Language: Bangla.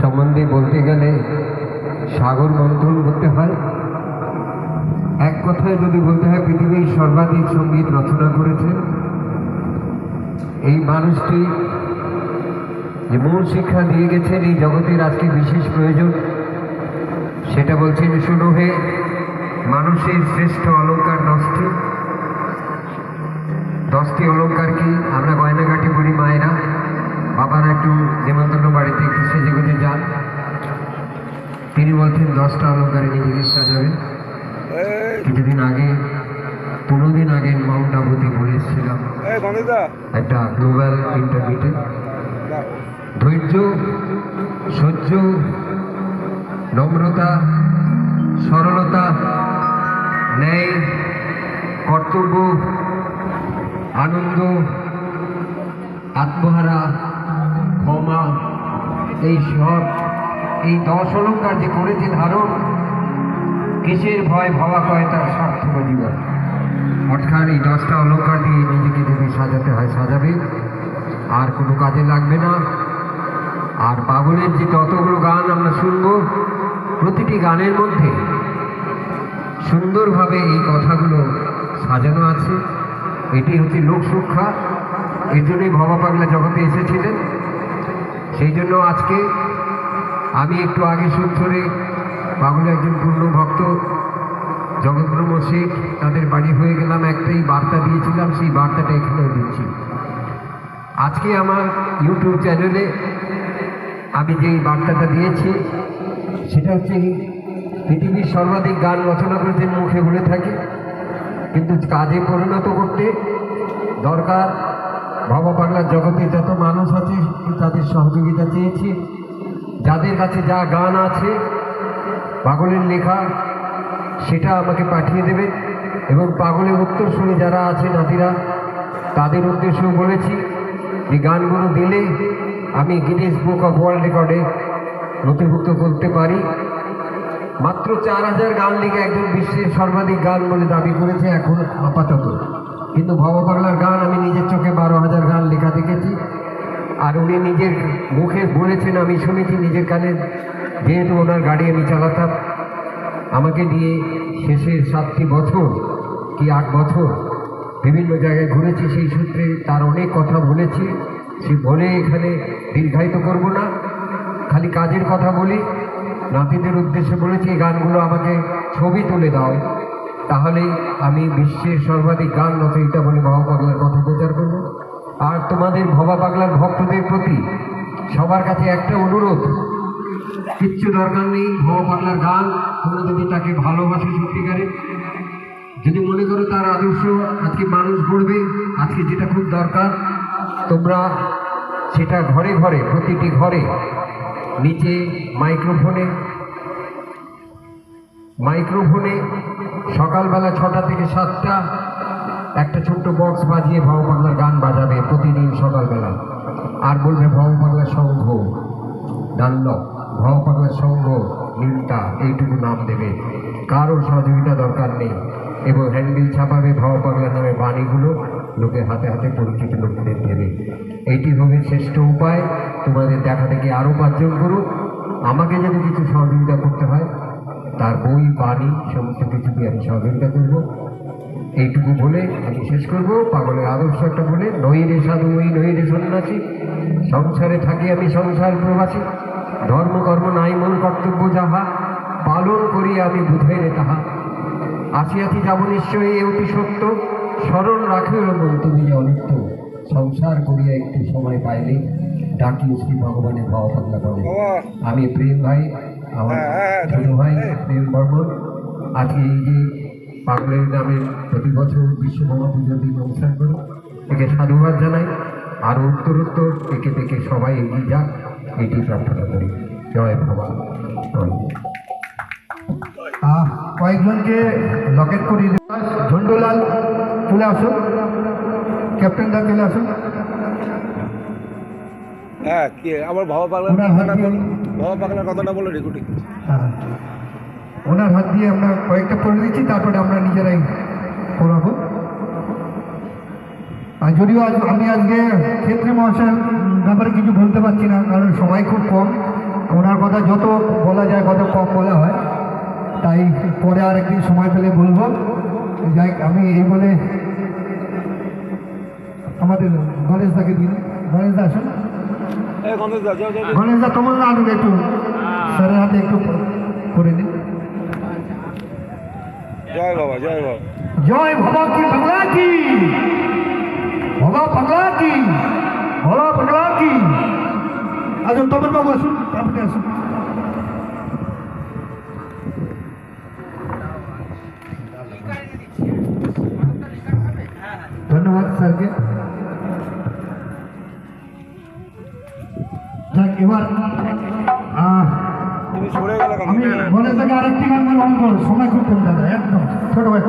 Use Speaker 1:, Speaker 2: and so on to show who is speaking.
Speaker 1: সম্বন্ধে বলতে গেলে সাগর মন্থন করতে হয়। এক কথায় যদি বলতে হয়, পৃথিবীর সর্বাধিক সংগীত রচনা করেছেন এই মানুষটি যে মূল শিক্ষা দিয়ে গেছেন এই জগতের আজকে বিশেষ প্রয়োজন, সেটা বলছেন শুরু হয়ে মানুষের শ্রেষ্ঠ অলঙ্কার দশটি। দশটি অলঙ্কার কি? আমরা তিনি বলছেন দশটা অলঙ্কারে নিজেকে সাজাবেন কিছুদিন আগে পনেরো দিন আগে মাউন্ট আবুতে ঘুরে এসেছিলাম। একটা গ্লোবাল ইন্টারমিটে। ধৈর্য সহ্য নম্রতা সরলতা ন্যায় কর্তব্য আনন্দ আত্মহারা ক্ষমা এই সব এই দশ অলঙ্কার যে করেছে ধারণ, কিসের ভয় ভাবা কয় তার সার্থক জীবন? অর্থাৎ এই দশটা অলঙ্কার দিয়ে নিজেকে যদি সাজাতে হয়, সাজাবে। আর কোনো কাজে লাগবে না। আর পাগলের যে ততগুলো গান আমরা শুনব, প্রতিটি গানের মধ্যে সুন্দরভাবে এই কথাগুলো সাজানো আছে। এটি হচ্ছে লোকসুক্ষা এর জন্যই ভবা পাগলা জগতে এসেছিলেন। সেই জন্য আজকে আমি একটু আগে সুর ধরে পাগলের একজন পূর্ণ ভক্ত জগৎগুরু মসিদ তাদের বাড়ি হয়ে গেলাম, একটাই বার্তা দিয়েছিলাম, সেই বার্তাটা এখানেও দিচ্ছি। আজকে আমার ইউটিউব চ্যানেলে আমি যেই বার্তাটা দিয়েছি, সেটা হচ্ছে পৃথিবীর সর্বাধিক গান রচনা করেছেন মুখে বলে থাকে, কিন্তু কাজে পরিণত করতে দরকার ভবা বাংলার জগতে যত মানুষ আছে, তাদের সহযোগিতা চেয়েছি। যাদের কাছে যা গান আছে, পাগলের লেখা, সেটা আমাকে পাঠিয়ে দেবে। এবং পাগলের উত্তর শুনে যারা আছে নাতিরা, তাদের উদ্দেশ্যেও বলেছি যে গানগুলো দিলে আমি গিনেস বুক অফ ওয়ার্ল্ড রেকর্ডে নথিভুক্ত করতে পারি। মাত্র চার হাজার গান লিখে একজন বিশ্বের সর্বাধিক গান বলে দাবি করেছে এখন আপাতত। কিন্তু ভব বাংলার গান আমি নিজের চোখে বারো হাজার গান লেখা দেখেছি। আর উনি নিজের মুখে বলেছেন, আমি শুনেছি নিজের কানে, যেহেতু ওনার গাড়ি আমি চালাতাম, আমাকে নিয়ে শেষের সাতটি বছর কি আট বছর বিভিন্ন জায়গায় ঘুরেছি, সেই সূত্রে তার অনেক কথা বলেছি। সে বলে, এখানে দীর্ঘায়িত করব না, খালি কাজের কথা বলি। নাতিদের উদ্দেশ্যে বলেছি, এই গানগুলো আমাকে ছবি তুলে দাও, তাহলে আমি বিশ্বের সর্বাধিক গান রচয়িতা বলে ভবা পাগলার কথা প্রচার করব। তোমাদের ভবা পাগলার ভক্তদের প্রতি সবার কাছে একটা অনুরোধ। কিচ্ছু দরকার নেই, ভবা পাগলার গান, তোমরা যদি তাকে ভালোবাসো সত্যিকারে। যদি মনে করো তার আদর্শ, আজকে মানুষ পড়বে আজকে যেটা খুব দরকার, তোমরা সেটা ঘরে ঘরে, প্রতিটি ঘরে, নিচে মাইক্রোফোনে মাইক্রোফোনে সকালবেলা ছটা থেকে সাতটা একটা ছোট্ট বক্স বাজিয়ে ভব বাংলার গান বাজাবে প্রতিদিন সকালবেলা। আর বলবে ভব বাংলার সংঘ ডানলপ ভব বাংলার সংঘ নিমতা এইটুকু নাম দেবে। কারোর সহযোগিতা দরকার নেই। এবং হ্যান্ডবিল ছাপাবে ভব বাংলা নামে বাণীগুলো লোকের হাতে হাতে পরিচিত লোকদের দেবে। এইটি হবে শ্রেষ্ঠ উপায়। তোমাদের দেখা থেকে আরও পাঁচজন করুক। আমাকে যদি কিছু সহযোগিতা করতে হয়, তার বই, বাণী, সমস্ত কিছুকে আমি সহযোগিতা করব। এইটুকু বলে আমি শেষ করব। পাগলের আদর্শ একটা বলে নই রে সাধু ওই নই রে সন্ন্যাসী। সংসারে থাকি আমি সংসার প্রবাসী। ধর্ম কর্ম নাই মন কর্তব্য যাহা পালন করি আমি বুঝাই রে তাহা। আসিয়াছি যাব নিশ্চয়ই এ অতি সত্য। স্মরণ রাখিও মন তুমি যে অনিত্য। সংসার করিয়া একটু সময় পাইলে ডাকি শ্রী ভগবানের ভাব বলে
Speaker 2: বাবা
Speaker 1: আমি প্রেম ভাই আমার
Speaker 2: হ্যাঁ, হ্যাঁ,
Speaker 1: ছোট ভাই প্রেম বর্মন আজকে এই যে পাগলের নামে প্রতি বছর বিশ্বকর্মা পুজোর দিন অনুষ্ঠান করি। একে সাধুবাদ জানাই আর উত্তরোত্তর একে থেকে সবাই এগিয়ে যাক এটি প্রার্থনা করি। জয় বাবা
Speaker 3: আহ, কয়েকজনকে লকেট করিয়ে ঝন্ডুলাল চলে আসুন। ক্যাপ্টেন দা চলে আসুন।
Speaker 2: হ্যাঁ কি আমার ভাবা পাগলার ভাবা পাগলার কথাটা বলো রেকর্ডিং
Speaker 3: হ্যাঁ। ওনার হাত দিয়ে আমরা কয়েকটা করে দিচ্ছি তারপরে আমরা নিজেরাই করাবো। আর যদিও আজ আমি আজকে ক্ষেত্রে মহাশয় উম, ব্যাপারে কিছু বলতে পারছি না কারণ সময় খুব কম। ওনার কথা যত বলা যায় কত কম বলা হয় তাই পরে আর একদিন সময় পেলে বলব। যাই আমি এই বলে আমাদের গণেশ দাকে দিন গণেশ দা আসুন।
Speaker 2: এই গণেশ দা যাও যাও যাও।
Speaker 3: গণেশ দা তোমার না একটু স্যারের হাতে একটু করে দিন
Speaker 2: জয় বাবা জয় বাবা
Speaker 3: জয় বাবা কি বাংলা কি বাবা বাংলা কি বাবা বাংলা কি আসুন তপন বাবু আসুন আপনি আসুন ধন্যবাদ স্যারকে যাক এবার আহ,
Speaker 2: তুমি সরে গেলে কেন
Speaker 3: আমি মনে থেকে আরেকটি গান গান করো। সময় খুব কম দাদা একদম ছোট ভাই